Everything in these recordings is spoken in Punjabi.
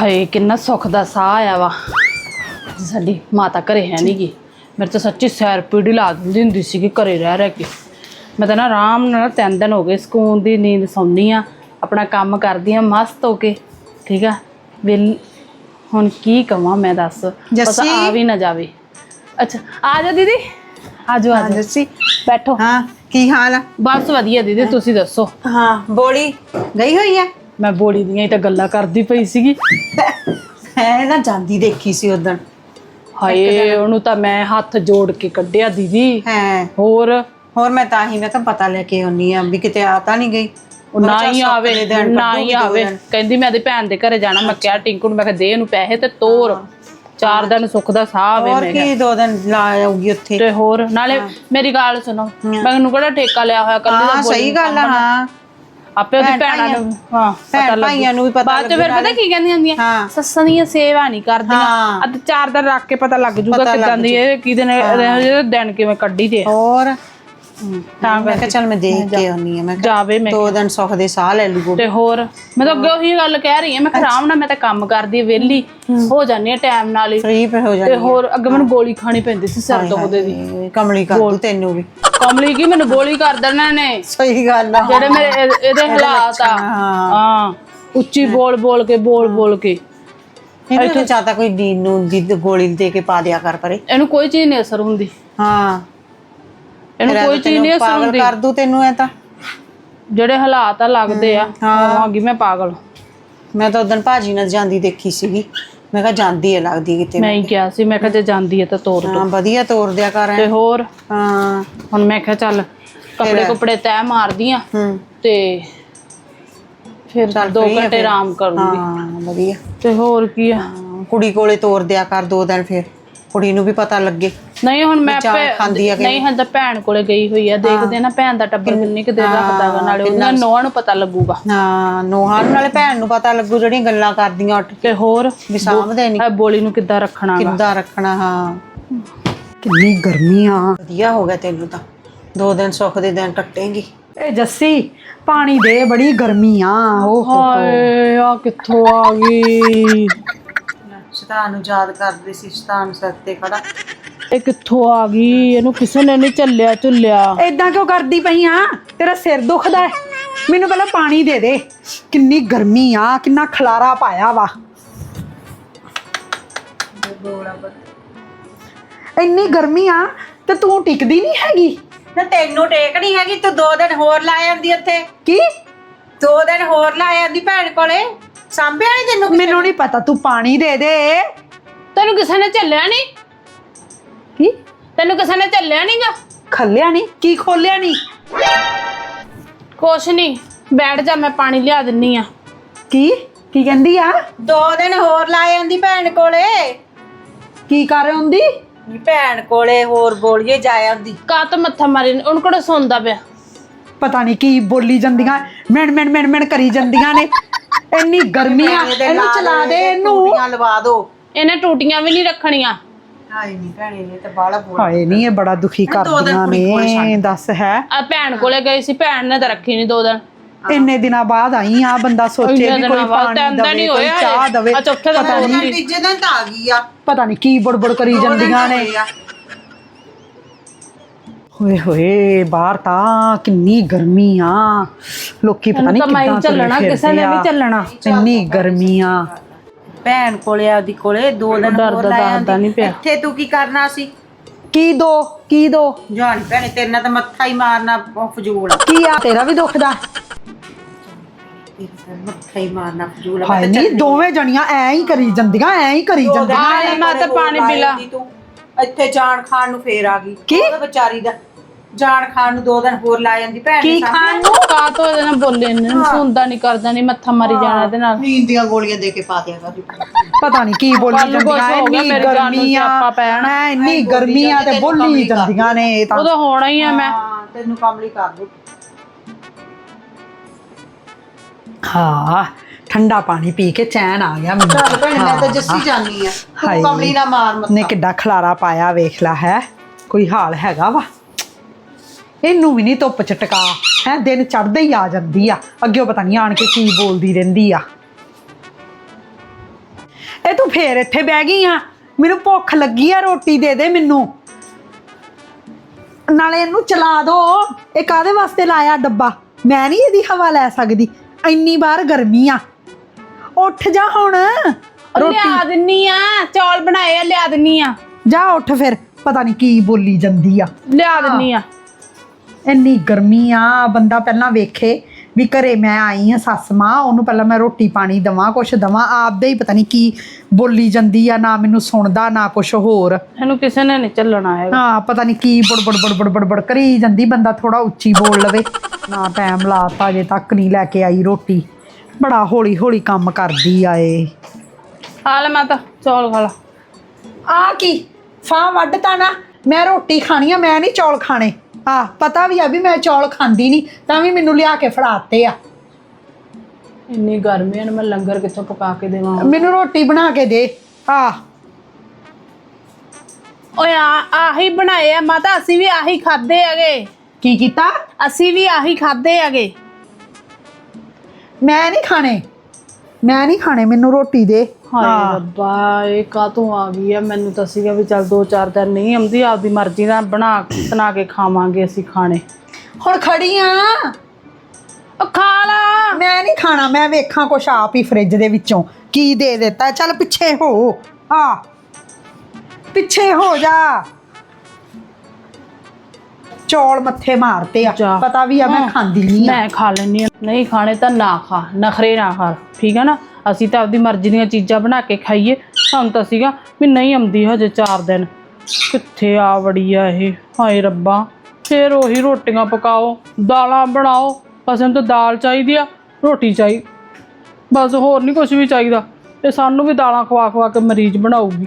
ਹਾਏ ਕਿੰਨਾ ਸੁੱਖ ਦਾ ਸਾਹ ਆਇਆ ਵਾ। ਸਾਡੀ ਮਾਤਾ ਘਰੇ ਹੈ ਨੀ ਗੀ। ਮੇਰੇ ਤਾਂ ਸੱਚੀ ਸੈਰ ਪੀੜੀ ਲਾ ਦਿੰਦੀ ਹੁੰਦੀ ਸੀ ਕਿ ਘਰੇ ਰਹਿ ਰਹਿ ਕੇ। ਮੈਂ ਤਾਂ ਨਾ ਆਰਾਮ ਨਾਲ ਤਿੰਨ ਦਿਨ ਹੋ ਗਏ ਸਕੂਨ ਦੀ ਨੀਂਦ ਸੌਂਦੀ ਆ। ਆਪਣਾ ਕੰਮ ਕਰਦੀ ਆ ਮਸਤ ਹੋ ਕੇ। ਠੀਕ ਆ? ਵਿਲ ਹੁਣ ਕੀ ਕਵਾਂ ਮੈਂ ਦੱਸ? ਬਸ ਜੱਸੀ? ਆ ਵੀ ਨਾ ਜਾਵੇ। ਅੱਛਾ ਆ ਜਾ ਦੀਦੀ। ਆ ਜਾਓ ਆ ਹਾਂ ਜਾਓ ਜੱਸੀ। ਬੈਠੋ। ਹਾਂ ਕੀ ਹਾਲ ਆ? ਬਸ ਵਧੀਆ ਦੀਦੀ ਤੁਸੀਂ ਦੱਸੋ? ਹਾਂ ਬੋਲੀ ਗਈ ਹੋਈ ਆ? ਮੈਂ ਬੋਲੀ ਦੀਆਂ ਹੀ ਤਾਂ ਗੱਲਾਂ ਕਰਦੀ ਪਈ ਸੀਗੀ। ਹੈ ਨਾ ਜਾਂਦੀ ਦੇਖੀ ਸੀ ਉਦੋਂ। ਹਾਏ ਉਹਨੂੰ ਤਾਂ ਮੈਂ ਹੱਥ ਜੋੜ ਕੇ ਕੱਢਿਆ ਦੀਦੀ। ਹੈ। ਹੋਰ? ਹੋਰ ਮੈਂ ਤਾਂ ਹੀ ਮੈਂ ਕਿਹਾ ਪਤਾ ਲੈ ਕੇ ਆਉਣੀ ਆ ਵੀ ਕਿਤੇ ਆ ਤਾਂ ਨਹੀਂ ਗਈ। ਉਹ ਨਾ ਹੀ ਆਵੇ ਨਾ ਹੀ ਆਵੇ। ਕਹਿੰਦੀ ਮੈਂ ਉਹਦੀ ਭੈਣ ਦੇ ਘਰੇ ਜਾਣਾ ਮੈਂ ਕਿਹਾ ਟਿੰਕੂ ਨੂੰ ਮੈਂ ਕਿਹਾ ਦੇ ਇਹਨੂੰ ਪੈਸੇ ਤੇ ਤੋਰ। ਚਾਰ ਦਿਨ ਸੁੱਖ ਦਾ ਸਾਹ ਆਵੇ ਹੋਰ ਮੈਂ ਕਿਹਾ ਕੀ ਦੋ ਦਿਨ ਲਾ ਆਉਗੀ ਉੱਥੇ। ਤੇ ਹੋਰ? ਨਾਲੇ ਮੇਰੀ ਗੱਲ ਸੁਣੋ ਮੈਨੂੰ ਕਿਹੜਾ ਠੇਕਾ ਲਿਆ ਹੋਇਆ ਕੱਲੀ ਦਾ ਹਾਂ ਸਹੀ ਗੱਲ ਆ ਹਾਂ। ਆਪੇ ਉਹਦੀ ਭੈਣਾਂ ਨੂੰ ਹਾਂ ਪਤਾ ਭੈਣ ਭਾਈਆਂ ਨੂੰ ਵੀ ਪਤਾ ਬਾਅਦ ਚ ਫਿਰ ਪਤਾ ਕੀ ਕਹਿੰਦੀਆਂ ਹੁੰਦੀਆਂ। ਸੱਸਾਂ ਦੀਆਂ ਸੇਵਾ ਨਹੀਂ ਕਰਦੀਆਂ। ਅੱਜ ਚਾਰ ਦਿਨ ਰੱਖ ਕੇ ਪਤਾ ਲੱਗ ਜੂਗਾ ਕਿਦਾਂ ਦੀ ਇਹ ਕਿਹਦੇ ਨੇ ਦਿਨ ਕਿਵੇਂ ਕੱਢੀ ਦੇ। ਹੋਰ? ਤਾਂ ਮੈਂ ਕਿਹਾ ਚੱਲ ਮੈਂ ਦੇਖ ਕੇ ਆਉਣੀ ਆ ਮੈਂ ਕਿਹਾ ਜਾਵੇ ਮੈਂ ਦੋ ਦਿਨ ਸੁੱਖ ਦੇ ਸਾਹ ਲੈ ਲੂਗੋ। ਤੇ ਹੋਰ ਮੈਂ ਤਾਂ ਅੱਗੇ ਉਹੀ ਗੱਲ ਕਹਿ ਰਹੀ ਹਾਂ ਮੈਂ ਖਰਾਮ ਨਾਲ ਮੈਂ ਤਾਂ ਕੰਮ ਕਰਦੀ ਵਿਹਲੀ ਹੋ। ਜਾਂਦੀ ਆ ਟਾਈਮ ਨਾਲ ਹੀ। ਫ੍ਰੀ ਹੋ ਤੇ ਜਾਣੀ ਹੋਰ ਅੱਗੇ ਮੈਨੂੰ ਗੋਲੀ ਖਾਣੀ ਪੈਂਦੀ ਸੀ ਸਿਰ ਦੁਖਦੇ ਦੀ। ਕਮਲੀ ਕਰ ਦੂ ਤੈਨੂੰ ਵੀ। ਕਮਲੀ ਕੀ ਮੈਨੂੰ ਗੋਲੀ ਕਰ ਦੇਣਾ ਨੇ ਸਹੀ ਗੱਲ ਆ। ਜਿਹੜੇ ਮੇਰੇ ਇਹ- ਇਹਦੇ ਹਾਲਾਤ ਆ। ਹਾਂ। ਉੱਚੀ ਬੋਲ ਬੋਲ ਕੇ ਬੋਲ ਬੋਲ ਕੇ। ਇਹਨੂੰ ਤਾਂ ਚਾਹਤਾ ਕੋਈ ਦੀਨ ਨੂੰ ਦੀ ਗੋਲੀ ਦੇ ਕੇ ਪਾ ਦਿਆ ਕਰ ਪਰੇ। ਇਹਨੂੰ ਕੋਈ ਚੀਜ਼ ਨਹੀਂ ਅਸਰ ਹੁੰਦੀ। ਹਾਂ। ਇਹਨੂੰ ਕੋਈ ਚੀਜ਼ ਨਹੀਂ ਅਸਰ ਪਾਗਲ ਹੁੰਦੀ ਕਰ ਦੂ ਤੈਨੂੰ ਐ ਤਾਂ। ਜਿਹੜੇ ਹਾਲਾਤ ਆ ਲੱਗਦੇ ਆ ਹੋਵਾਂਗੀ ਮੈਂ ਪਾਗਲ। ਮੈਂ ਤਾਂ ਉਦੋਂ ਭਾਜੀ ਨਾਲ ਜਾਂਦੀ ਦੇਖੀ ਸੀਗੀ। ਮੈਂ ਕਿਹਾ ਜਾਂਦੀ ਹੈ ਲੱਗਦੀ ਕਿਤੇ ਮੈਂ ਹੀ ਕਿਹਾ ਸੀ ਮੈਂ ਕਿਹਾ ਜੇ ਜਾਂਦੀ ਹੈ ਤਾਂ ਤੋਰ ਦੋ। ਹਾਂ ਵਧੀਆ ਤੋਰ ਦਿਆ ਕਰ ਐਂ। ਤੇ ਹੋਰ? ਹਾਂ। ਹੁਣ ਮੈਂ ਕਿਹਾ ਚੱਲ ਕੱਪੜੇ ਕੁਪੜੇ ਤੈ ਮਾਰਦੀ ਆ। ਹੂੰ। ਤੇ ਫਿਰ 2 ਘੰਟੇ ਆਰਾਮ ਕਰੂੰਗੀ। ਹਾਂ ਵਧੀਆ। ਤੇ ਹੋਰ ਕੀ ਆ? ਹਾਂ, ਕੁੜੀ ਕੋਲੇ ਤੋਰ ਦਿਆ ਕਰ ਦੋ ਦਿਨ ਫਿਰ। ਕੁੜੀ ਨੂੰ ਵੀ ਪਤਾ ਲੱਗੇ। ਨਹੀਂ ਹੁਣ ਮੈਂ ਖਾਂਦੀ ਆ ਕਿ ਨਹੀਂ ਹਾਂ ਤਾਂ ਭੈਣ ਕੋਲੇ ਗਈ ਹੋਈ ਆ। ਦੇਖਦੇ ਨਾ ਭੈਣ ਦਾ ਟੱਬਰ ਕਿੰਨੀ ਕੁ ਦੇਰ ਰੱਖਦਾ ਵਾ ਨਾਲੇ ਉਹਨਾਂ ਨੋਹਾਂ ਨੂੰ ਪਤਾ ਲੱਗੂਗਾ। ਹਾਂ ਨੋਹਾਂ ਨੂੰ ਨਾਲੇ ਭੈਣ ਨੂੰ ਪਤਾ ਲੱਗੂ ਜਿਹੜੀਆਂ ਗੱਲਾਂ ਕਰਦੀਆਂ ਉੱਠ ਕੇ। ਤੇ ਹੋਰ? ਵੀ ਸਾਂਭਦੇ ਨਹੀਂ ਇਹ ਬੋਲੀ ਨੂੰ ਕਿੱਦਾਂ ਰੱਖਣਾ ਵਾ? ਕਿੱਦਾਂ ਰੱਖਣਾ ਹਾਂ। ਕਿੰਨੀ ਗਰਮੀ ਆ। ਵਧੀਆ ਹੋ ਗਿਆ ਤੈਨੂੰ ਤਾਂ। ਦੋ ਦਿਨ ਸੁੱਖ ਦੇ ਦਿਨ ਕੱਟੇਂਗੀ ਏ ਜੱਸੀ ਪਾਣੀ ਦੇ ਬੜੀ ਗਰਮੀ ਆ। ਉਹ ਹਾਏ ਆ ਕਿੱਥੋਂ ਆ ਗਈ? ਸ਼ੈਤਾਨ ਨੂੰ ਯਾਦ ਕਰਦੇ ਸੀ ਸ਼ੈਤਾਨ ਸਿਰ ਤੇ ਖੜਾ। ਇਹ ਕਿੱਥੋਂ ਆ ਗਈ ਇਹਨੂੰ ਕਿਸੇ ਨੇ ਨਹੀਂ ਚੱਲਿਆ ਝੁੱਲਿਆ। ਏਦਾਂ ਕਿਉਂ ਕਰਦੀ ਪਈ ਆ? ਤੇਰਾ ਸਿਰ ਦੁਖਦਾ ਹੈ। ਮੈਨੂੰ ਪਹਿਲਾਂ ਪਾਣੀ ਦੇ ਦੇ। ਕਿੰਨੀ ਗਰਮੀ ਆ ਕਿੰਨਾ ਖਲਾਰਾ ਪਾਇਆ ਵਾ। ਇੰਨੀ ਗਰਮੀ ਆ ਤੇ ਤੂੰ ਟਿਕਦੀ ਨਹੀਂ ਹੈਗੀ। ਨਾ ਤੈਨੂੰ ਟੇਕ ਨਹੀਂ ਹੈਗੀ ਤੂੰ ਦੋ ਦਿਨ ਹੋਰ ਲਾ ਆਂਦੀ ਉੱਥੇ। ਕੀ? ਦੋ ਦਿਨ ਹੋਰ ਲਾ ਆਂਦੀ ਭੈਣ ਕੋਲੇ। ਸਾਂਭਿਆ ਨਹੀਂ ਤੈਨੂੰ ਮੈਨੂੰ ਨਹੀਂ ਪਤਾ ਤੂੰ ਪਾਣੀ ਦੇ ਦੇ। ਤੈਨੂੰ ਕਿਸੇ ਨੇ ਚੱਲਿਆ ਨਹੀਂ ਕੀ? ਤੈਨੂੰ ਕਿਸੇ ਨੇ ਚੱਲਿਆ ਨਹੀਂਗਾ ਖੱਲਿਆ ਨਹੀਂ ਕੀ ਖੋਲਿਆ ਨਹੀਂ ਕੁਛ ਨਹੀਂ ਬੈਠ ਜਾ ਮੈਂ ਪਾਣੀ ਲਿਆ ਦਿੰਨੀ ਆ। ਕੀ? ਕੀ ਕਹਿੰਦੀ ਆ? ਦੋ ਦਿਨ ਹੋਰ ਲਾ ਆਂਦੀ ਭੈਣ ਕੋਲੇ। ਕੀ ਕਰ ਹੁੰਦੀ ਨੀ ਭੈਣ ਕੋਲੇ ਹੋਰ ਬੋਲੀਏ ਜਾ ਆਂਦੀ ਕਾ ਤਾਂ ਮੱਥਾ ਮਾਰੀ? ਉਹਨੂੰ ਕਿਹੜਾ ਸੌਂਦਾ ਪਿਆ? ਪਤਾ ਨਹੀਂ ਕੀ ਬੋਲੀ ਜਾਂਦੀਆਂ ਮਿਣ ਮਿਣ ਮਿਣ ਮਿਣ ਕਰੀ ਜਾਂਦੀਆਂ ਨੇ। ਇੰਨੀ ਗਰਮੀ ਆ ਇਹਨੂੰ ਚਲਾ ਦੇ ਇਹਨੂੰ ਟੂਟੀਆਂ ਲਵਾ ਦੋ। ਇਹਨੇ ਟੂਟੀਆਂ ਵੀ ਨਹੀਂ ਰੱਖਣੀਆਂ। ਹਾਏ ਨਹੀਂ ਭੈਣੇ ਇਹ ਤਾਂ ਬਾਲਾ ਬੋਲ ਹਾਏ ਨਹੀਂ ਇਹ ਬੜਾ ਦੁਖੀ ਕਰਦੀਆਂ ਨੇ ਦੱਸ ਹੈ। ਆ ਭੈਣ ਕੋਲੇ ਗਈ ਸੀ ਭੈਣ ਨੇ ਤਾਂ ਰੱਖੀ ਨਹੀਂ ਦੋ ਦਿਨ। ਇੰਨੇ ਦਿਨਾਂ ਬਾਅਦ ਆਈ ਆ ਬੰਦਾ ਸੋਚੇ ਵੀ ਕੋਈ ਪਾਣੀ ਦਵੇ ਨਹੀਂ ਕੋਈ ਹੋਇਆ ਚਾਹ ਦਵੇ ਪਤਾ ਨਹੀਂ ਤੀਜੇ ਦਿਨ ਤਾਂ ਆ ਗਈ ਆ। ਪਤਾ ਨਹੀਂ ਕੀ ਬੜਬੜ ਕਰੀ ਜਾਂਦੀਆਂ ਨੇ। ਹੋਏ ਹੋਏ ਬਾਹਰ ਤਾਂ ਕਿੰਨੀ ਗਰਮੀ ਆ। ਲੋਕੀ ਪਤਾ ਨਹੀਂ ਕਿੱਦਾਂ ਚੱਲਣਾ, ਕਿਸੇ ਨੇ ਨਹੀਂ ਆ। ਚੱਲਣਾ। ਇੰਨੀ ਗਰਮੀ ਆ। ਭੈਣ ਕੋਲੇ ਆਦੀ ਕੋਲੇ ਦੋ ਦਿਨ ਡਰਦਾ ਹੋਰ ਲਾ ਦੱਸਦਾ ਆਂਦੀ। ਨਹੀਂ ਪਿਆ। ਇੱਥੇ ਤੂੰ ਕੀ ਕਰਨਾ ਸੀ? ਕੀ ਦੋ ਕੀ ਦੋ? ਜਾਣ ਭੈਣੇ ਤੇਰੇ ਨਾਲ ਤਾਂ ਮੱਥਾ ਹੀ ਮਾਰਨਾ ਉਹ ਫਜ਼ੂਲ ਆ। ਕੀ ਆ ਤੇਰਾ ਵੀ ਦੁਖਦਾ ਮੱਥਾ ਹੀ ਮਾਰਨਾ ਫਜ਼ੂਲ ਆ। ਹਾਏ ਨਹੀਂ ਦੋਵੇਂ ਜਣੀਆਂ ਐ ਹੀ ਕਰੀ ਜਾਂਦੀਆਂ ਐ ਹੀ ਕਰੀ ਜਾਂਦੀਆਂ। ਆ ਲੈ ਮੈਂ ਤਾਂ ਪਾਣੀ ਪੀ ਲਾ। ਤੂੰ ਇੱਥੇ ਜਾਣ ਖਾਣ ਨੂੰ ਫੇਰ ਆ ਗਈ। ਕੀ? ਵਿਚਾਰੀ ਦਾ ਜਾਣ ਖਾਣ ਨੂੰ ਦੋ ਦਿਨ ਹੋਰ ਲਾ ਜਾਂਦੀ ਭੈਣ ਕੀ। ਖਾਣ ਨੂੰ? ਕਾ ਤੋਂ ਇਹਦੇ ਨਾਲ ਬੋਲੇ ਨੇ ਸੁਣਦਾ ਨਹੀਂ ਕਰਦਾ ਨਹੀਂ ਮੱਥਾ ਮਾਰੀ ਜਾਣਾ ਇਹਦੇ ਨਾਲ। ਨੀਂਦ ਦੀਆਂ ਗੋਲੀਆਂ ਦੇ ਕੇ ਪਾ ਦਿਆ ਕਰ। ਪਤਾ ਨਹੀਂ ਕੀ ਬੋਲੀ ਜਾਂਦੀਆਂ ਇੰਨੀ ਗਰਮੀ ਆ। ਐ ਇੰਨੀ ਗਰਮੀ ਆ ਤੇ ਬੋਲੀ ਜਾਂਦੀਆਂ ਨੇ ਇਹ ਤਾਂ। ਉਹਦਾ ਹੋਣਾ ਹੀ ਆ ਮੈਂ। ਹਾਂ ਤੈਨੂੰ ਕਮਲੀ ਕਰ ਦੂ ਹਾਂ ਠੰਡਾ ਪਾਣੀ ਪੀ ਕੇ ਚੈਨ ਆ ਗਿਆ ਮੈਨੂੰ। ਚੱਲ ਭੈਣ ਮੈਂ ਤਾਂ ਜੱਸੀ ਜਾਨੀ ਆ। ਕਮਲੀ ਨਾ ਮਾਰ ਮੱਥਾ। ਨੇ ਕਿੱਡਾ ਖਲਾਰਾ ਪਾਇਆ ਵੇਖ ਲੈ ਹੈ। ਕੋਈ ਹਾਲ ਹੈਗਾ ਵਾ? ਇਹਨੂੰ ਵੀ ਨਹੀਂ ਧੁੱਪ ਚ ਟਿਕਾ। ਹੈ ਦਿਨ ਚੜ੍ਹਦੇ ਹੀ ਆ ਜਾਂਦੀ ਆ। ਅੱਗੇ ਪਤਾ ਨਹੀਂ ਆਣ ਕੇ ਕੀ ਬੋਲਦੀ ਰਹਿੰਦੀ ਆ। ਇਹ ਤੂੰ ਫੇਰ ਇੱਥੇ ਬਹਿ ਗਈ ਆ। ਮੈਨੂੰ ਭੁੱਖ ਲੱਗੀ ਆ ਰੋਟੀ ਦੇ ਦੇ ਮੈਨੂੰ। ਨਾਲੇ ਇਹਨੂੰ ਚਲਾ ਦੋ। ਇਹ ਕਾਦੇ ਵਾਸਤੇ ਲਾਇਆ ਡੱਬਾ? ਮੈਂ ਨਹੀਂ ਇਹਦੀ ਹਵਾ ਲੈ ਸਕਦੀ। ਇੰਨੀ ਬਾਰ ਗਰਮੀ ਆ। ਉੱਠ ਜਾ ਹੁਣ। ਉਹ ਲਿਆ ਦਿੰਨੀ ਆ। ਚੌਲ ਬਣਾਏ ਆ ਲਿਆ ਦਿੰਨੀ ਆ। ਜਾ ਉੱਠ ਫਿਰ। ਪਤਾ ਨਹੀਂ ਕੀ ਬੋਲੀ ਜਾਂਦੀ ਆ। ਲਿਆ ਦਿੰਨੀ ਆ। ਇੰਨੀ ਗਰਮੀ ਆ ਬੰਦਾ ਪਹਿਲਾਂ ਵੇਖੇ ਵੀ ਘਰੇ ਮੈਂ ਆਈ ਆ ਸੱਸ ਮਾਂ ਉਹਨੂੰ ਪਹਿਲਾਂ ਮੈਂ ਰੋਟੀ ਪਾਣੀ ਦਵਾਂ ਕੁਛ ਦਵਾਂ ਆਪਦੇ ਹੀ ਪਤਾ ਨਹੀਂ ਕੀ ਬੋਲੀ ਜਾਂਦੀ ਆ ਨਾ ਮੈਨੂੰ ਸੁਣਦਾ ਨਾ ਕੁਛ ਹੋਰ। ਇਹਨੂੰ ਕਿਸੇ ਨੇ ਨਹੀਂ ਚੱਲਣਾ ਹੈਗਾ। ਹਾਂ ਪਤਾ ਨਹੀਂ ਕੀ ਬੜ ਬੜ ਬੜ ਬੜ ਬੜ ਬੜ ਕਰੀ ਜਾਂਦੀ ਬੰਦਾ ਥੋੜਾ ਉੱਚੀ ਬੋਲ ਲਵੇ। ਨਾ ਟਾਈਮ ਲਾਤਾ ਜੇ ਤੱਕ ਨਹੀਂ ਲੈ ਕੇ ਆਈ ਰੋਟੀ। ਬੜਾ ਹੌਲੀ ਹੌਲੀ ਕੰਮ ਕਰਦੀ ਆ ਏ ਖਾ ਲੈ ਮਾਤਾ ਚੌਲ ਖਾ ਲਾ। ਆ ਕੀ ਫਾਂ ਵੱਢਤਾ ਨਾ ਮੈਂ ਰੋਟੀ ਖਾਣੀ ਆ ਮੈਂ ਨਹੀਂ ਚੌਲ ਖਾਣੇ। ਆ ਪਤਾ ਵੀ ਆ ਵੀ ਮੈਂ ਚੌਲ ਖਾਂਦੀ ਨਹੀਂ ਤਾਂ ਵੀ ਮੈਨੂੰ ਲਿਆ ਕੇ ਫੜਾਤੇ ਆ। ਇੰਨੀ ਗਰਮੀ ਨਾ ਮੈਂ ਲੰਗਰ ਕਿੱਥੋਂ ਪਕਾ ਕੇ ਦੇਵਾਂ? ਮੈਨੂੰ ਰੋਟੀ ਬਣਾ ਕੇ ਦੇ ਆ ਓਏ ਆ ਆਹੀ ਬਣਾਏ ਆ ਮਾਤਾ ਅਸੀਂ ਵੀ ਆਹੀ ਖਾਦੇ ਹੈਗੇ। ਕੀ ਕੀਤਾ? ਅਸੀਂ ਵੀ ਆਹੀ ਖਾਦੇ ਹੈਗੇ। ਮੈਂ ਨਹੀਂ ਖਾਣੇ। ਮੈਂ ਨਹੀਂ ਖਾਣੇ ਮੈਨੂੰ ਰੋਟੀ ਦੇ। ਹਾਏ ਰੱਬਾ ਇਹ ਕਾਤੋਂ ਆ ਗਈ ਆ? ਮੈਨੂੰ ਤਾਂ ਸੀਗਾ ਵੀ ਚੱਲ ਦੋ ਚਾਰ ਦਿਨ ਨਹੀਂ ਆਉਂਦੀ ਆਪਦੀ ਮਰਜ਼ੀ ਨਾਲ ਬਣਾ ਕੇ ਬਣਾ ਕੇ ਖਾਵਾਂਗੇ ਅਸੀਂ ਖਾਣੇ। ਹੁਣ ਖੜੀ ਆ। ਉਹ ਖਾ ਲਾ। ਮੈਂ ਨਹੀਂ ਖਾਣਾ ਮੈਂ ਵੇਖਾਂ ਕੁਛ ਆਪ ਹੀ ਫ੍ਰਿਜ ਦੇ ਵਿੱਚੋਂ। ਕੀ ਦੇ ਦਿੱਤਾ? ਚੱਲ ਪਿੱਛੇ ਹੋ। ਆ। ਪਿੱਛੇ ਹੋ ਜਾ। ਚੌਲ ਮੱਥੇ ਮਾਰਤੇ ਆ। ਜਾ। ਪਤਾ ਵੀ ਆ ਮੈਂ ਹਾਂ। ਖਾਂਦੀ ਨਹੀਂ ਆ। ਮੈਂ ਖਾ ਲੈਣੀ ਨਹੀਂ ਖਾਣੇ ਤਾਂ ਨਾ ਖਾ ਨਖਰੇ ਨਾ ਕਰ ਠੀਕ ਹੈ ਨਾ? ਅਸੀਂ ਤਾਂ ਆਪਦੀ ਮਰਜ਼ੀ ਦੀਆਂ ਚੀਜ਼ਾਂ ਬਣਾ ਕੇ ਖਾਈਏ। ਸਾਨੂੰ ਤਾਂ ਸੀਗਾ ਵੀ ਨਹੀਂ ਆਉਂਦੀ ਹਜੇ 4 ਦਿਨ। ਕਿੱਥੇ ਆ ਵੜੀ ਆ ਇਹ? ਹਾਏ ਰੱਬਾ। ਫੇਰ ਉਹੀ ਰੋਟੀਆਂ ਪਕਾਓ ਦਾਲਾਂ ਬਣਾਓ। ਬਸ ਇਹਨੂੰ ਤਾਂ ਦਾਲ ਚਾਹੀਦੀ ਆ ਰੋਟੀ ਚਾਹੀ। ਬਸ ਹੋਰ ਨਹੀਂ ਕੁਝ ਵੀ ਚਾਹੀਦਾ। ਤੇ ਸਾਨੂੰ ਵੀ ਦਾਲਾਂ ਖਵਾ ਖਵਾ ਕੇ ਮਰੀਜ਼ ਬਣਾਊਗੀ।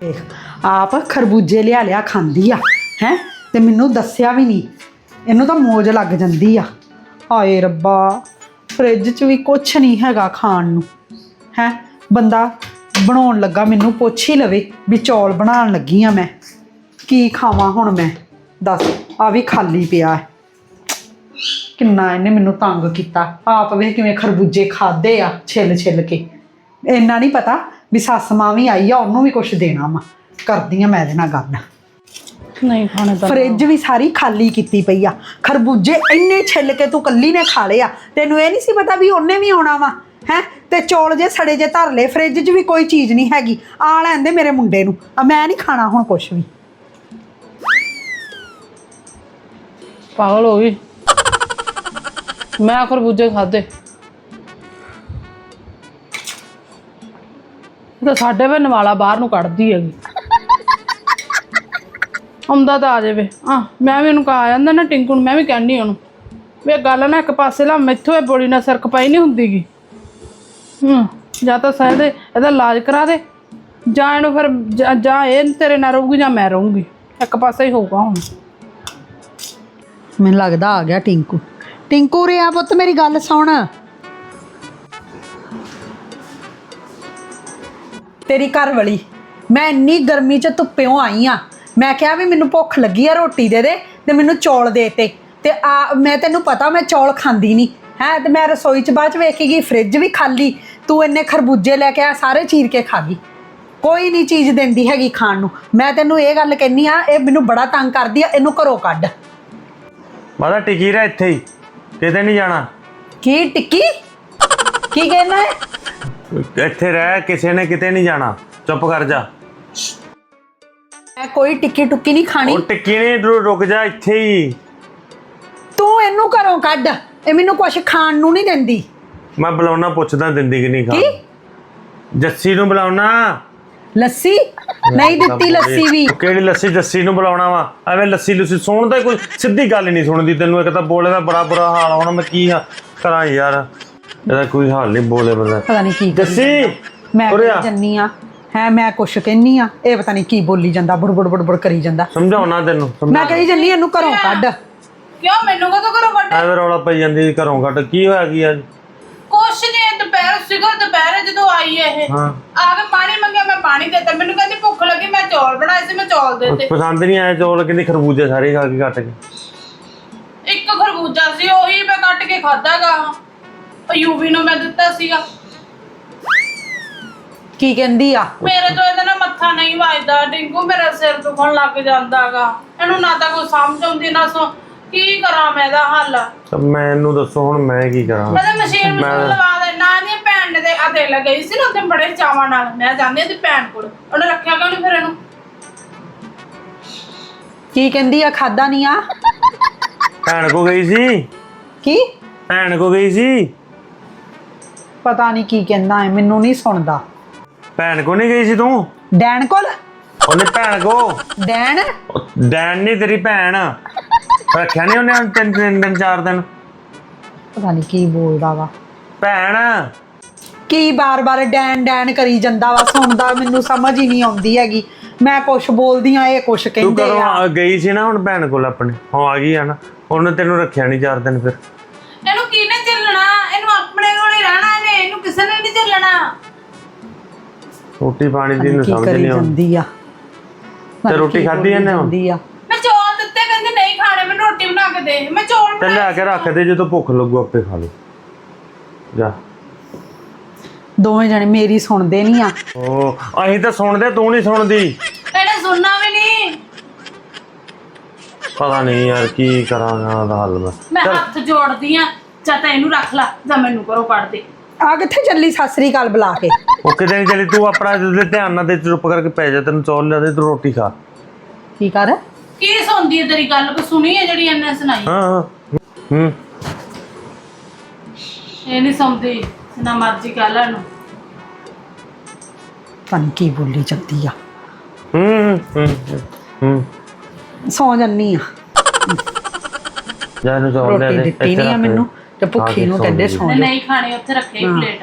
ਦੇਖ ਆਪ ਖਰਬੂਜੇ ਲਿਆ ਲਿਆ ਖਾਂਦੀ ਆ ਹੈ? ਤੇ ਮੈਨੂੰ ਦੱਸਿਆ ਵੀ ਨਹੀਂ। ਇਹਨੂੰ ਤਾਂ ਮੋਜ ਲੱਗ ਜਾਂਦੀ ਆ। ਹਾਏ ਰੱਬਾ ਫ੍ਰਿਜ 'ਚ ਵੀ ਕੁਛ ਨਹੀਂ ਹੈਗਾ ਖਾਣ ਨੂੰ। ਹੈ, ਬੰਦਾ ਬਣਾਉਣ ਲੱਗਾ ਮੈਨੂੰ ਪੁੱਛ ਹੀ ਲਵੇ ਵੀ ਚੌਲ ਬਣਾਉਣ ਲੱਗੀ ਆ ਮੈਂ। ਕੀ ਖਾਵਾਂ ਹੁਣ ਮੈਂ? ਦੱਸ ਆ ਵੀ ਖਾਲੀ ਪਿਆ ਹੈ। ਕਿੰਨਾ ਇਹਨੇ ਮੈਨੂੰ ਤੰਗ ਕੀਤਾ। ਆਪ ਵੇਖ ਕਿਵੇਂ ਖਰਬੂਜੇ ਖਾਦੇ ਆ ਛਿੱਲ ਛਿੱਲ ਕੇ। ਇੰਨਾ ਨਹੀਂ ਪਤਾ ਵੀ ਸੱਸ ਮਾਂ ਵੀ ਆਈ ਆ, ਉਹਨੂੰ ਵੀ ਕੁਝ ਦੇਣਾ ਵਾ। ਕਰਦੀ ਆ ਮੈਂ ਇਹਦੇ ਨਾਲ ਗੱਲ। ਨਹੀਂ ਖਾਣੇ ਤਾਂ ਫ੍ਰਿਜ ਵੀ ਸਾਰੀ ਖਾਲੀ ਕੀਤੀ ਪਈ ਆ। ਖਰਬੂਜੇ ਇੰਨੇ ਛਿੱਲ ਕੇ ਤੂੰ ਕੱਲੀ ਨੇ ਖਾ ਲਏ ਆ। ਤੈਨੂੰ ਇਹ ਨਹੀਂ ਸੀ ਪਤਾ ਵੀ ਉਹਨੇ ਵੀ ਆਉਣਾ ਵਾ ਹੈ? ਤੇ ਚੌਲ ਜੇ ਸੜੇ ਜੇ ਧਰ ਲਏ ਫ੍ਰਿਜ 'ਚ ਵੀ ਕੋਈ ਚੀਜ਼ ਨਹੀਂ ਹੈਗੀ। ਆ ਲੈਂਦੇ ਮੇਰੇ ਮੁੰਡੇ ਨੂੰ। ਆ ਮੈਂ ਨਹੀਂ ਖਾਣਾ ਹੁਣ ਕੁਝ ਵੀ। ਪਾਗਲ ਹੋ ਗਈ। ਮੈਂ ਖਰਬੂਜੇ ਖਾਦੇ ਤਾਂ ਸਾਡੇ ਵੀ ਨਵਾਲਾ ਬਾਹਰ ਨੂੰ ਕੱਢਦੀ ਹੈਗੀ। ਆਉਂਦਾ ਤਾਂ ਆ ਜਾਵੇ। ਆ ਮੈਂ ਵੀ ਉਹਨੂੰ ਕਹਾ ਜਾਂਦਾ ਨਾ ਟਿੰਕੂ ਨੂੰ, ਮੈਂ ਵੀ ਕਹਿੰਦੀ ਉਹਨੂੰ। ਵੀ ਇਹ ਗੱਲ ਨਾ ਇੱਕ ਪਾਸੇ ਲਾ, ਮੈਥੋਂ ਇਹ ਬੋਲੀ ਨਾਲ ਸਿਰ ਖਪਾਈ ਨਹੀਂ ਹੁੰਦੀਗੀ। ਹੂੰ, ਜਾਂ ਤਾਂ ਸਹਿ ਇਹਦਾ ਇਲਾਜ ਕਰਾ ਦੇ। ਜਾਂ ਇਹਨੂੰ ਫਿਰ, ਜਾਂ- ਜਾਂ ਇਹ ਤੇਰੇ ਨਾਲ ਰਹੂਗੀ ਜਾਂ ਮੈਂ ਰਹੂੰਗੀ। ਇੱਕ ਪਾਸੇ ਹੀ ਹੋਊਗਾ ਹੁਣ। ਮੈਨੂੰ ਲੱਗਦਾ ਆ ਗਿਆ ਟਿੰਕੂ। ਟਿੰਕੂ ਰੇ ਆ ਪੁੱਤ, ਮੇਰੀ ਗੱਲ ਸੁਣ। ਤੇਰੀ ਘਰ ਵਾਲੀ, ਮੈਂ ਇੰਨੀ ਗਰਮੀ ਚ ਧੁੱਪਿਓਂ ਆਈ ਆ। ਮੈਂ ਕਿਹਾ ਵੀ ਮੈਨੂੰ ਭੁੱਖ ਲੱਗੀ ਆ ਰੋਟੀ ਦੇ ਦੇ ਤੇ ਮੈਨੂੰ ਚੌਲ ਦੇ ਤੇ। ਤੇ ਆ ਮੈਂ ਤੈਨੂੰ ਪਤਾ ਮੈਂ ਚੌਲ ਖਾਂਦੀ ਨਹੀਂ ਹੈ ਤੇ ਮੈਂ ਰਸੋਈ ਚ ਬਾਅਦ ਚ ਵੇਖ ਕੇ ਗਈ ਫ੍ਰਿਜ ਵੀ ਖਾਲੀ। ਤੂੰ ਇੰਨੇ ਖਰਬੂਜੇ ਲੈ ਕੇ ਆ ਸਾਰੇ ਚੀਰ ਕੇ ਖਾ ਗਈ ਕੋਈ ਨਹੀਂ ਚੀਜ਼ ਦਿੰਦੀ ਹੈਗੀ ਖਾਣ ਨੂੰ। ਮੈਂ ਤੈਨੂੰ ਇਹ ਗੱਲ ਕਹਿੰਨੀ ਆ ਇਹ ਮੈਨੂੰ ਬੜਾ ਤੰਗ ਕਰਦੀ ਆ ਇਹਨੂੰ ਘਰੋਂ ਕੱਢ। ਮਾਤਾ ਟਿਕੀ ਰਹਿ ਇੱਥੇ ਹੀ। ਕਿਤੇ ਨਹੀਂ ਜਾਣਾ। ਕੀ ਟਿੱਕੀ? ਕੀ ਕਹਿਣਾ ਹੈ ਇੱਥੇ ਰਹਿ ਕਿਸੇ ਨੇ ਕਿਤੇ ਨਹੀਂ ਜਾਣਾ। ਚੁੱਪ ਕਰ ਜਾ। ਕੋਈ ਟਿੱਕੀ ਟੁੱਕੀ ਨਹੀਂ ਖਾਣੀ। ਉਹ ਟਿੱਕੀ ਰੁ- ਰੁਕ ਜਾ ਇੱਥੇ ਹੀ। ਤੂੰ ਇਹਨੂੰ ਘਰੋਂ ਕੱਢ। ਇਹ ਮੈਨੂੰ ਕੁਝ ਖਾਣ ਨੂੰ ਨਹੀਂ ਦਿੰਦੀ। ਮੈਂ ਬੁਲਾਉਣਾ ਪੁੱਛਦਾ ਦਿੰਦੀ ਕਿ ਨਹੀਂ ਖਾ ਕੀ? ਜੱਸੀ ਨੂੰ ਬੁਲਾਉਣਾ। ਲੱਸੀ? ਨਹੀਂ ਦਿੱਤੀ ਲੱਸੀ ਵੀ। ਕਿਹੜੀ ਲੱਸੀ ਜੱਸੀ ਨੂੰ ਬੁਲਾਉਣਾ ਵਾ? ਐਵੇਂ ਲੱਸੀ ਲੁੱਸੀ ਸੁਣਦਾ ਕੋਈ ਸਿੱਧੀ ਗੱਲ ਨਹੀਂ ਸੁਣਦੀ ਤੈਨੂੰ। ਇੱਕ ਤਾਂ ਬੋਲੇ ਦਾ ਬੜਾ ਬੁਰਾ ਹਾਲ ਆ, ਹੁਣ ਮੈਂ ਕੀ ਆ- ਕਰਾਂ ਯਾਰ। ਇਹਦਾ ਕੋਈ ਹਾਲ ਨਹੀਂ ਬੋਲੇ ਬੰਦਾ ਪਤਾ ਨਹੀਂ ਕੀ ਕਰੀ ਜੱਸੀ ਮੈਂ ਉਰੇ ਕਹੀ ਆ। ਜੰਨੀ ਆ। ਹੈ ਮੈਂ ਕੁਛ ਕਹਿੰਨੀ ਆ। ਇਹ ਪਤਾ ਨਹੀਂ ਕੀ ਬੋਲੀ ਜਾਂਦਾ ਬੁੜ ਬੁੜ ਬੁੜ ਕਰੀ ਜਾਂਦਾ। ਸਮਝਾਉਣਾ ਤੈਨੂੰ ਮੈਂ ਸਮਝਾ ਕਹੀ ਜੰਨੀ ਇਹਨੂੰ ਘਰੋਂ ਕੱਢ। ਕਿਉਂ? ਮੈਨੂੰ ਕਦੋਂ ਕਰੋ ਵੱਡ ਐਵੇਂ ਰੌਲਾ ਪਈ ਜਾਂਦੀ ਘਰੋਂ ਕੱਢ। ਕੀ ਹੋਇਆ ਕੀ ਅੱਜ? ਕੁਛ ਨਹੀਂ ਦੁਪਹਿਰ ਸੀਗਾ ਦੁਪਹਿਰ ਜਦੋਂ ਆਈ ਇਹ। ਹਾਂ। ਆ ਕੇ ਪਾਣੀ ਮੰਗਿਆ ਮੈਂ ਪਾਣੀ ਦਿੱਤਾ। ਮੈਨੂੰ ਕਹਿੰਦੀ ਭੁੱਖ ਲੱਗੀ ਮੈਂ ਚੌਲ ਬਣਾਏ ਸੀ ਮੈਂ ਚੌਲ ਦੇਤੇ। ਪਸੰਦ ਨਹੀਂ ਆਇਆ ਚੌਲ ਕਹਿੰਦੀ ਖਰਬੂਜੇ ਸਾਰੇ ਖਾ ਕੇ ਕੱਟ ਕੇ ਇੱਕ ਖਰਬੂਜਾ ਸੀ ਉਹੀ ਮੈਂ ਕੱਟ ਕੇ ਖਾਦਾਗਾ ਉਹ ਯੂਵੀ ਨੂੰ ਮੈਂ ਦਿੱਤਾ ਸੀਗਾ। ਕੀ ਕਹਿੰਦੀ ਆ? ਮੇਰੇ ਤੋਂ ਇਹਦਾ ਨਾ ਮੱਥਾ ਨਹੀਂ ਵੱਜਦਾ ਡਿੰਗੂ ਮੇਰਾ ਸਿਰ ਦੁਖਣ ਲੱਗ ਜਾਂਦਾਗਾ। ਇਹਨੂੰ ਨਾ ਤਾਂ ਕੋਈ ਸਮਝ ਆਉਂਦੀ ਨਾ ਸੋ ਕੀ ਕਰਾਂ ਮੈਂ ਇਹਦਾ ਹੱਲ? ਤਾਂ ਮੈਨੂੰ ਦੱਸੋ ਹੁਣ ਮੈਂ ਕੀ ਕਰਾਂ? ਮੈਂ ਤਾਂ ਮਸ਼ੀਨ ਮਸ਼ੀਨ ਲਵਾ ਦੇ ਨਾ ਦੀ ਭੈਣ ਨੇ ਤੇ ਅਦੇ ਲਗਈ ਸੀ ਨਾ ਉੱਥੇ ਬੜੇ ਚਾਵਾਂ ਨਾਲ। ਮੈਂ ਜਾਂਦੀ ਹਾਂ ਦੀ ਭੈਣ ਕੋਲ। ਉਹਨੇ ਰੱਖਿਆ ਕਿਉਂ ਨਹੀਂ ਫਿਰ ਇਹਨੂੰ? ਕੀ ਕਹਿੰਦੀ ਆ ਖਾਦਾ ਨਹੀਂ ਆ? ਭੈਣ ਕੋ ਗਈ ਸੀ? ਕੀ? ਭੈਣ ਕੋ ਗਈ ਸੀ? ਪਤਾ ਨਹੀਂ ਕੀ ਕਹਿੰਦਾ ਹੈ ਮੈਨੂੰ ਨਹੀਂ ਸੁਣਦਾ। ਭੈਣ ਕੋ ਨਹੀਂ ਗਈ ਸੀ ਤੂੰ? ਡੈਣ ਕੋਲ? ਉਹਨੇ ਭੈਣ ਕੋ। ਡੈਣ? ਉਹ ਡੈਣ ਨਹੀਂ ਤੇਰੀ ਭੈਣ। ਰੱਖਿਆ ਨਹੀਂ ਉਹਨੇ ਹੁਣ ਤਿੰਨ ਤਿੰਨ ਦਿਨ ਚਾਰ ਦਿਨ? ਪਤਾ ਨਹੀਂ ਕੀ ਬੋਲਦਾ ਵਾ। ਭੈਣ। ਕੀ ਬਾਰ-ਬਾਰ ਡੈਣ ਡੈਣ ਕਰੀ ਜਾਂਦਾ ਵਾ ਸੁਣਦਾ ਮੈਨੂੰ ਸਮਝ ਹੀ ਨਹੀਂ ਆਉਂਦੀ ਹੈਗੀ। ਮੈਂ ਕੁਛ ਬੋਲਦੀ ਆ ਇਹ ਕੁਛ ਤੂੰ ਕਹਿੰਦੇ ਕਦੋਂ ਆ। ਆ- ਗਈ ਸੀ ਨਾ ਹੁਣ ਭੈਣ ਕੋਲ ਆਪਣੇ ਹੁਣ ਆ ਗਈ ਆ ਨਾ। ਉਹਨੇ ਤੈਨੂੰ ਰੱਖਿਆ ਨਹੀਂ ਚਾਰ ਦਿਨ ਫਿਰ। ਇਹਨੂੰ ਕਿਹਨੇ ਚੱਲਣਾ ਇਹਨੂੰ ਆਪਣੇ ਕੋਲ ਹੀ ਰਹਿਣਾ ਇਹਨੇ ਇਹਨੂੰ ਕਿਸੇ ਨੇ ਨਹੀਂ ਚੱਲਣਾ ਰੋਟੀ ਪਾਣੀ ਦੀ ਨੂੰ ਕੀ ਸਮਝ ਕਰੀ ਨਹੀਂ ਆਉਂਦੀ। ਜਾਂਦੀ ਆ। ਤੇ ਰੋਟੀ ਖਾਧੀ ਇਹਨੇ ਹੁਣ? ਜਾਂਦੀ ਆ। ਮੈਂ ਚੌਲ ਦਿੱਤੇ ਕਹਿੰਦੇ ਨਹੀਂ ਖਾਣੇ ਮੈਨੂੰ ਰੋਟੀ ਬਣਾ ਕੇ ਦੇ। ਮੈਂ ਚੌਲ ਤੇ ਬਣਾ ਲਿਆ ਕੇ ਰੱਖ ਦੇ ਜਦੋਂ ਭੁੱਖ ਲੱਗੂ ਆਪੇ ਖਾ ਲਓ। ਜਾ। ਦੋਵੇਂ ਜਣੇ ਮੇਰੀ ਸੁਣਦੇ ਨਹੀਂ ਆ। ਉਹ ਅਸੀਂ ਤਾਂ ਸੁਣਦੇ ਤੂੰ ਨਹੀਂ ਸੁਣਦੀ। ਇਹਨੇ ਸੁਣਨਾ ਵੀ ਨਹੀਂ ਪਤਾ ਨਹੀਂ ਯਾਰ ਕੀ ਕਰਾਂਗਾ ਉਹਦਾ ਹੱਲ ਮੈਂ। ਮੈਂ ਹੱਥ ਜੋੜਦੀ ਆ। ਜਾਂ ਤਾਂ ਇਹਨੂੰ ਰੱਖ ਲੈ ਜਾਂ ਮੈਨੂੰ ਕਰੋ ਕੱਢ ਦੇ। ਆ ਕਿੱਥੇ ਚੱਲੀ? ਸਾਸਰੀ ਕਾਲ ਬੁਲਾ ਕੇ। ਉਹ ਕਿਤੇ ਨਹੀਂ ਚਲੀ ਤੂੰ ਆਪਣਾ ਇਹਦੇ ਧਿਆਨ ਨਾਲ ਤੇ ਚੁੱਪ ਕਰਕੇ ਪੈ ਜਾ ਤੈਨੂੰ ਚੌਲ ਲਿਆ ਦੇ ਤੂੰ ਰੋਟੀ ਖਾ। ਕੀ ਕਰ? ਕੀ ਸੁਣਦੀ ਹੈ ਤੇਰੀ ਗੱਲ? ਕੋ ਸੁਣੀ ਹੈ ਜਿਹੜੀ ਇਹਨੇ ਸੁਣਾਈ? ਹਾਂ ਹਾਂ। ਹੂੰ। ਇਹ ਨਹੀਂ ਸੁਣਦੀ ਨਾ ਮਰਜ਼ੀ ਕਹਿ ਲੈ ਇਹਨੂੰ ਪਤਾ ਨੀ ਕੀ ਬੋਲੀ ਜਾਂਦੀ ਆ। ਹੂੰ ਹੂੰ ਹੂੰ ਸੌ ਜੰਨੀ ਆ। ਜਾ ਇਹਨੂੰ ਚੌਲ ਲਿਆ ਰੋਟੀ ਦੇ ਦਿੱਤੀ ਇੱਥੇ ਨਹੀਂ ਆ ਰੱਖ ਦੇ। ਮੈਨੂੰ। ਤੇ ਭੁੱਖੀ ਆ ਨੂੰ ਕਹਿੰਦੇ ਸੌਂ ਸੌਂ ਮੈਂ ਜਾ ਨਹੀਂ ਖਾਣੇ ਉੱਥੇ ਰੱਖੇ ਪਲੇਟ।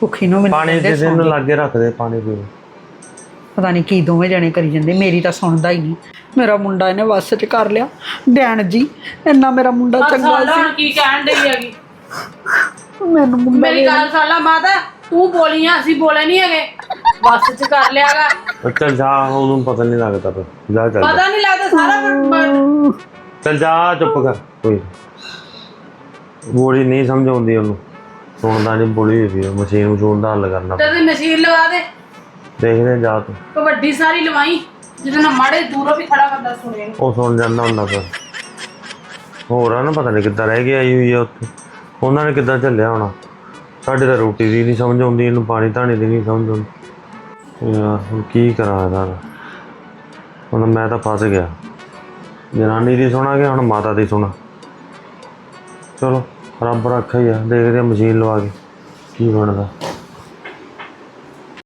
ਭੁੱਖੀ ਨੂੰ ਮੈਨੂੰ ਪਾਣੀ ਕਹਿੰਦੇ ਦੇ ਸੌਂ ਨੂੰ ਜਾ। ਲਾਗੇ ਰੱਖ ਦੇ ਪਾਣੀ ਪੀ ਪਤਾ ਨਹੀਂ ਕੀ ਦੋਵੇਂ ਜਣੇ ਕਰੀ ਜਾਂਦੇ ਮੇਰੀ ਤਾਂ ਸੁਣਦਾ ਹੀ ਨਹੀਂ। ਮੇਰਾ ਮੁੰਡਾ ਇਹਨੇ ਵੱਸ ਚ ਕਰ ਲਿਆ। ਡੈਣ ਜੀ ਇੰਨਾ ਮੇਰਾ ਮੁੰਡਾ ਚੰਗਾ ਸਾਲਾ ਹੁਣ ਕੀ ਕਹਿਣ ਡਈ ਹੈਗੀ? ਸੀ ਮੈਨੂੰ ਮੁੰਡਾ ਮੇਰੀ ਗੱਲ ਸੁਣ ਲੈ ਮਾਤਾ ਤੂੰ ਬੋਲੀਆਂ ਅਸੀਂ ਬੋਲੇ ਨਹੀਂ ਹੈਗੇ। ਬੱਸ ਚ ਕਰ ਲਿਆਗਾ ਉਹ ਚੱਲ ਜਾ ਉਹਨੂੰ ਪਤਾ ਨਹੀਂ ਲੱਗਦਾ ਪਰ ਜਾ ਚੱਲ ਜਾ। ਪਤਾ ਨਹੀਂ ਲੱਗਦਾ ਸਾਰਾ ਕੁਝ ਬ- ਚੱਲ ਜਾ ਚੁੱਪ ਕਰ। ਕੋਈ ਬੋਲੀ ਨਹੀਂ ਸਮਝ ਆਉਂਦੀ ਉਹਨੂੰ। ਸੁਣਦਾ ਨਹੀਂ ਬੋਲੀ ਵੀ ਮਸ਼ੀਨ ਮਸ਼ੂਨ ਦਾ ਹੱਲ ਕਰਨਾ। ਤੇ ਉਹਦੀ ਮਸ਼ੀਨ ਲਵਾ ਦੇ। ਦੇਖਦੇ ਜਾ ਤੂੰ। ਤੇ ਵੱਡੀ ਸਾਰੀ ਲਵਾਈ ਜਿਹਦੇ ਨਾਲ ਮਾੜੇ ਦੂਰੋਂ ਵੀ ਖੜਾ ਬੰਦਾ ਸੁਣੇ। ਉਹ ਸੁਣ ਜਾਂਦਾ ਹੁੰਦਾ ਫਿਰ। ਹੋਰ ਆ ਨਾ ਪਤਾ ਨਹੀਂ ਕਿੱਦਾਂ ਰਹਿ ਆਈ ਹੋਈ ਆ ਉੱਥੇ। ਉਹਨਾਂ ਨੇ ਕਿੱਦਾਂ ਝੱਲਿਆ ਹੋਣਾ। ਸਾਡੇ ਤਾਂ ਰੋਟੀ ਦੀ ਨਹੀਂ ਸਮਝ ਆਉਂਦੀ ਇਹਨੂੰ ਪਾਣੀ ਧਾਣੀ ਦੀ ਨਹੀਂ ਸਮਝ ਆਉਂਦੀ। ਯਾਰ ਹੁਣ ਕੀ ਕਰਾਂ ਇਹਦਾ? ਹੁਣ ਮੈਂ ਤਾਂ ਫਸ ਗਿਆ। ਜਨਾਨੀ ਦੀ ਸੁਣਾਂਗੇ ਹੁਣ ਮਾਤਾ ਦੀ ਸੁਣਾ। ਚਲੋ ਰੱਬ ਰੱਖਾ ਹੀ ਆ ਦੇਖਦੇ ਆ ਮਸ਼ੀਨ ਲਵਾ ਕੇ ਕੀ ਬਣਦਾ।